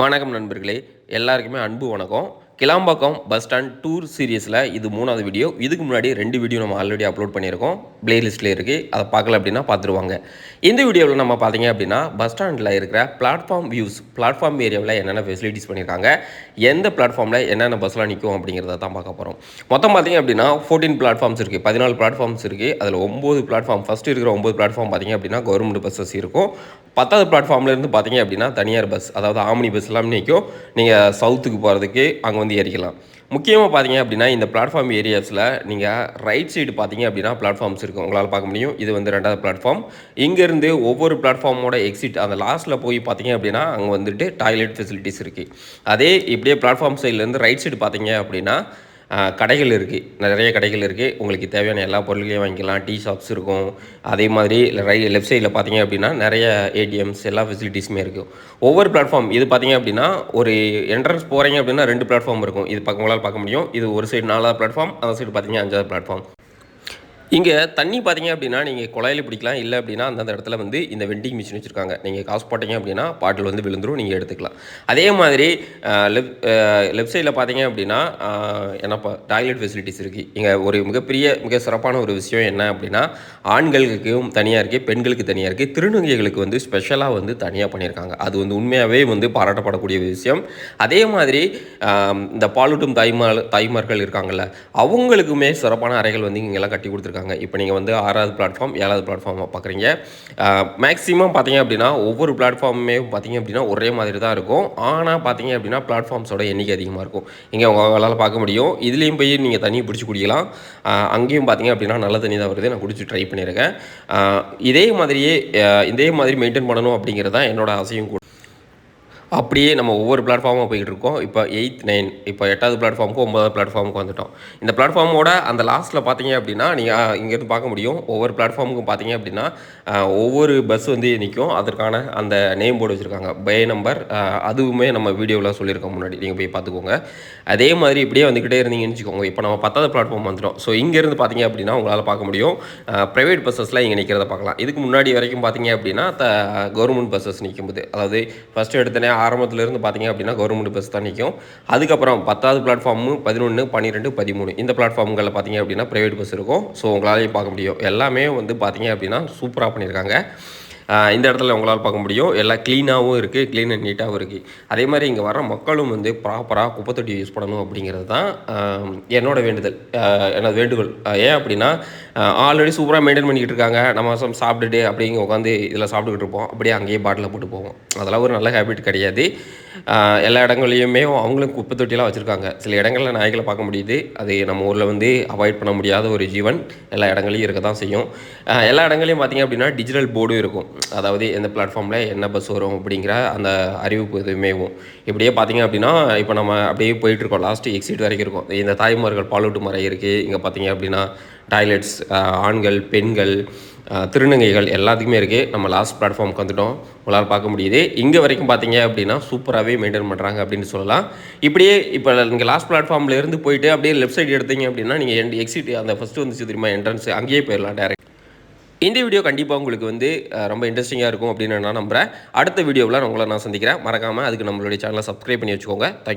வணக்கம் நண்பர்களே எல்லாருக்குமே அன்பு வணக்கம். கிளாம்பாக்கம் பஸ் ஸ்டாண்ட் டூர் சீரியஸில் இது மூணாவது வீடியோ. இதுக்கு முன்னாடி ரெண்டு வீடியோ நம்ம ஆல்ரெடி அப்லோட் பண்ணியிருக்கோம். பிளேலிஸ்ட்டில் இருக்குது அதை பார்க்கல அப்படின்னா பார்த்துருவாங்க. இந்த வீடியோவில் நம்ம பார்த்தீங்க அப்படின்னா பஸ் ஸ்டாண்டில் இருக்கிற பிளாட்ஃபார்ம் வியூஸ் பிளாட்ஃபார்ம் ஏரியாவில் என்னென்ன ஃபெசிலிட்டிஸ் பண்ணியிருக்காங்க எந்த பிளாட்ஃபார்மில் என்னென்ன பஸ்ஸில் நிற்கும் அப்படிங்கிறத தான் பார்க்க போகிறோம் மொத்தம் பார்த்தீங்க அப்படின்னா ஃபோர்டீன் பிளாட்ஃபார்ம்ஸ் இருக்குது பதினாலு பிளாட்ஃபார்ம்ஸ் இருக்குது அதில் ஒம்பது பிளாட்ஃபார்ம் ஃபஸ்ட்டு இருக்கிற ஒம்பது பிளாட்ஃபார்ம் பார்த்தீங்க அப்படின்னா கவர்மெண்ட் பஸ்ஸஸ் இருக்கும். பத்தாவது பிளாட்ஃபார்ம்லேருந்து பார்த்தீங்க அப்படின்னா தனியார் பஸ் அதாவது ஆம்னி பஸ் எல்லாம் நிற்கும் நீங்கள் சவுத்துக்கு போகிறதுக்கு அங்கே வந்து ஏறிக்கலாம். முக்கியமாக பார்த்தீங்க அப்படின்னா இந்த பிளாட்ஃபார்ம் ஏரியாஸில் நீங்கள் ரைட் சைடு பார்த்தீங்க அப்படின்னா பிளாட்ஃபார்ம்ஸ் இருக்கும் உங்களால் பார்க்க முடியும். இது வந்து ரெண்டாவது பிளாட்ஃபார்ம் இங்கேருந்து ஒவ்வொரு பிளாட்ஃபார்மோட எக்ஸிட் அந்த லாஸ்ட்டில் போய் பார்த்தீங்க அப்படின்னா அங்கே வந்துட்டு டாய்லெட் ஃபெசிலிட்டிஸ் இருக்குது அதே இப்படியே பிளாட்ஃபார்ம் சைட்லேருந்து ரைட் சைடு பார்த்தீங்க அப்படின்னா கடைகள் இருக்குது நிறைய கடைகள் இருக்குது உங்களுக்கு தேவையான எல்லா பொருள்களையும் வாங்கிக்கலாம். டீ ஷாப்ஸ் இருக்கும். அதே மாதிரி ரை லெஃப்ட் சைடில் பார்த்தீங்க அப்படின்னா நிறைய ஏடிஎம்ஸ் எல்லா ஃபெசிலிட்டிஸுமே இருக்கும் ஒவ்வொரு பிளாட்ஃபார்ம் இது பார்த்தீங்க அப்படின்னா ஒரு என்ட்ரன்ஸ் போகிறீங்க அப்படின்னா ரெண்டு பிளாட்ஃபார்ம் இருக்கும். இது பக்கம் உங்களால் பார்க்க முடியும். இது ஒரு சைடு நாலாவது பிளாட்ஃபார்ம் அந்த சைடு பார்த்தீங்கன்னா அஞ்சாவது பிளாட்ஃபார்ம் இங்கே தண்ணி பார்த்தீங்க அப்படின்னா நீங்கள் குழாயில் பிடிக்கலாம். இல்லை அப்படின்னா அந்தந்த இடத்துல வந்து இந்த வெண்டிங் மிஷின் வச்சுருக்காங்க. நீங்கள் காசு போட்டீங்க அப்படின்னா பாட்டில் வந்து விழுந்துரும் நீங்கள் எடுத்துக்கலாம். அதே மாதிரி லெஃப்ட் லெஃப்ட் சைடில் பார்த்தீங்க அப்படின்னா என்னப்பா டாய்லெட் ஃபெசிலிட்டிஸ் இருக்குது இங்கே ஒரு மிகப்பெரிய மிக சிறப்பான ஒரு விஷயம் என்ன அப்படின்னா ஆண்களுக்கும் தனியாக இருக்குது பெண்களுக்கு தனியாக இருக்குது திருநங்கைகளுக்கு வந்து ஸ்பெஷலாக வந்து தனியாக பண்ணியிருக்காங்க அது வந்து உண்மையாகவே வந்து பாராட்டப்படக்கூடிய விஷயம். அதே மாதிரி இந்த பாலூட்டும் தாய்மார் தாய்மார்கள் இருக்காங்கல்ல அவங்களுக்குமே சிறப்பான அறைகள் வந்து இங்கெல்லாம் கட்டி கொடுத்துருக்காங்க. இப்போ நீங்கள் வந்து ஆறாவது பிளாட்ஃபார்ம் ஏழாவது பிளாட்ஃபார்ம் பார்க்குறீங்க மேக்ஸிமம் பார்த்தீங்க அப்படின்னா ஒவ்வொரு பிளாட்ஃபார்முமே பார்த்தீங்க அப்படின்னா ஒரே மாதிரி தான் இருக்கும். ஆனால் பார்த்தீங்க அப்படின்னா பிளாட்ஃபார்ம்ஸோட எண்ணிக்கை அதிகமாக இருக்கும். இங்கே உங்களால் பார்க்க முடியும். இதுலேயும் போய் நீங்கள் தண்ணி பிடிச்சி குடிக்கலாம். அங்கேயும் பார்த்தீங்க அப்படின்னா நல்ல தண்ணி தான் வருது. நான் குடிச்சு ட்ரை பண்ணியிருக்கேன் இதே மாதிரியே இதே மாதிரி மெயின்டைன் பண்ணணும் அப்படிங்கிறது தான் என்னோட ஆசையும் கூட. அப்படியே நம்ம ஒவ்வொரு பிளாட்ஃபார்மாக போய்கிட்டு இருக்கோம் இப்போ எயித் நைன் இப்போ எட்டாவது பிளாட்ஃபார்முக்கு ஒன்பதாவது பிளாட்ஃபார்முக்கு வந்துட்டோம். இந்த பிளாட்ஃபார்மோட அந்த லாஸ்ட்டில் பார்த்தீங்க அப்படின்னா நீங்கள் இங்கேருந்து பார்க்க முடியும். ஒவ்வொரு பிளாட்ஃபார்முக்கும் பார்த்தீங்க அப்படின்னா ஒவ்வொரு பஸ் வந்து நிற்கும் அதற்கான அந்த நேம் போர்டு வச்சுருக்காங்க. பே நம்பர் அதுவுமே நம்ம வீடியோவில் சொல்லியிருக்கோம் முன்னாடி. நீங்கள் போய் பார்த்துக்கோங்க. அதே மாதிரி இப்படியே வந்துக்கிட்டே இருந்தீங்கன்னு வச்சுக்கோங்க. இப்போ நம்ம பத்தாவது பிளாட்ஃபார்ம் வந்துடும் ஸோ இங்கேருந்து பார்த்தீங்க அப்படின்னா உங்களால் பார்க்க முடியும். ப்ரைவேட் பஸ்ஸஸ்லாம் இங்கே நிற்கிறத பார்க்கலாம். இதுக்கு முன்னாடி வரைக்கும் பார்த்தீங்க அப்படின்னா த கவர்மெண்ட் பஸ்ஸஸ் நிற்கும்போது அதாவது ஃபஸ்ட்டு எடுத்தனே ஆரம்பத்துலேருந்து பார்த்தீங்க அப்படின்னா கவர்மெண்ட் பஸ் தான் நிற்கும். அதுக்கப்புறம் பத்தாவது பிளாட்ஃபார்மு பதினொன்று பன்னிரெண்டு பதிமூணு. இந்த பிளாட்ஃபார்ம்களில் பார்த்தீங்க அப்படின்னா ப்ரைவேட் பஸ் இருக்கும். ஸோ உங்களாலேயும் பார்க்க முடியும். எல்லாமே வந்து பார்த்தீங்க அப்படின்னா சூப்பராக பண்ணியிருக்காங்க. இந்த இடத்துல உங்களால் பார்க்க முடியும். எல்லாம் க்ளீனாகவும் இருக்குது க்ளீன் அண்ட் நீட்டாகவும் இருக்குது அதே மாதிரி இங்கே வர மக்களும் வந்து ப்ராப்பராக குப்பை தொட்டி யூஸ் பண்ணணும் அப்படிங்கிறது தான் என்னோடய என்னோட வேண்டுதல். எனது வேண்டுகோள். ஏன் அப்படின்னா ஆல்ரெடி சூப்பராக மெயின்டைன் பண்ணிக்கிட்டு இருக்காங்க. நம்ம சம் சாப்பிட்டுட்டு அப்படிங்க உட்காந்து இதில் சாப்பிட்டுக்கிட்டு இருப்போம். அப்படியே அங்கேயே பாட்டில் போட்டு போவோம். அதெல்லாம் ஒரு நல்ல ஹேபிட் கிடையாது. எல்லா இடங்கள்லையுமே அவங்களும் குப்பை தொட்டிலாம் வச்சுருக்காங்க. சில இடங்களில் நாய்களை பார்க்க முடியுது. அது நம்ம ஊரில் வந்து அவாய்ட் பண்ண முடியாத ஒரு ஜீவன். எல்லா இடங்களையும் இருக்க தான் செய்யும் எல்லா இடங்களையும் பார்த்தீங்க அப்படின்னா டிஜிட்டல் போர்டும் இருக்கும். அதாவது எந்த பிளாட்ஃபார்மில் என்ன பஸ் வரும் அப்படிங்கிற அந்த அறிவிப்பு எதுவுமேவும் இப்படியே பார்த்தீங்க அப்படின்னா இப்போ நம்ம அப்படியே போயிட்டுருக்கோம் லாஸ்ட்டு எக்ஸிட் வரைக்கும் இருக்கும். இந்த தாய்மார்கள் பாலூட்டு மறை இருக்குது இங்கே பார்த்தீங்க அப்படின்னா டாய்லெட்ஸ் ஆண்கள் பெண்கள் திருநங்கைகள் எல்லாத்துக்குமே இருக்குது நம்ம லாஸ்ட் பிளாட்ஃபார்முக்கு வந்துட்டோம். உங்களால் பார்க்க முடியுது. இங்கே வரைக்கும் பார்த்தீங்க அப்படின்னா சூப்பராகவே மெயின்டைன் பண்ணுறாங்க அப்படின்னு சொல்லலாம். இப்படியே இப்போ நீங்கள் லாஸ்ட் பிளாட்ஃபார்மில் இருந்து போயிட்டு அப்படியே லெஃப்ட் சைடு எடுத்தீங்க அப்படின்னா நீங்கள் எக்ஸிட் அந்த ஃபஸ்ட்டு வந்து தெரியுமா என்ட்ரன்ஸ் அங்கேயே போயிடலாம் டேரக்ட் இந்த வீடியோ கண்டிப்பாக உங்களுக்கு வந்து ரொம்ப இன்ட்ரெஸ்டிங்காக இருக்கும் அப்படின்னு நான் நம்புகிறேன் அடுத்த வீடியோவில் உங்களை நான் சந்திக்கிறேன். மறக்காமல் அதுக்கு நம்மளுடைய சேனலை சப்ஸ்கிரைப் பண்ணி வச்சுக்கோங்க. தேங்க்